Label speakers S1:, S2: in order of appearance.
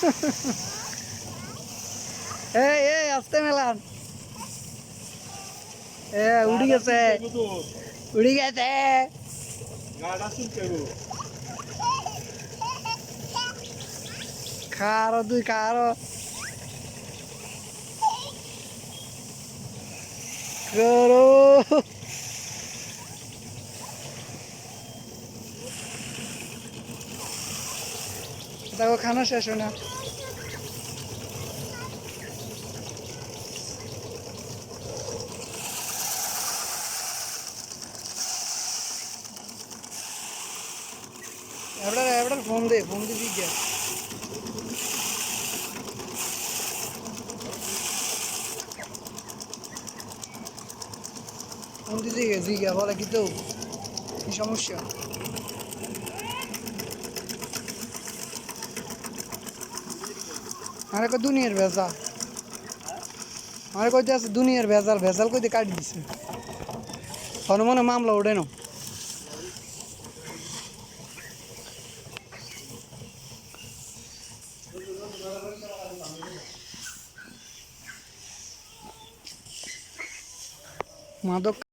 S1: এই এই আসতে মেলান এ উড়ি গেছে। উড়ি গেছে।
S2: গো
S1: খারো দুই খারো। করো। দেখো খানা শেষ হয় না। এবার এবার ফোন দে ফোন দিয়ে দিকে ফোন দিয়ে দিকে জিগা বলে কি তো কি সমস্যা আরে কই দুনিয়ার ভেজাল আরে কইতে আছে দুনিয়ার ভেজাল ভেজাল কইতে কাটি দিছে হন মনে মামলা ওঠে না মাদক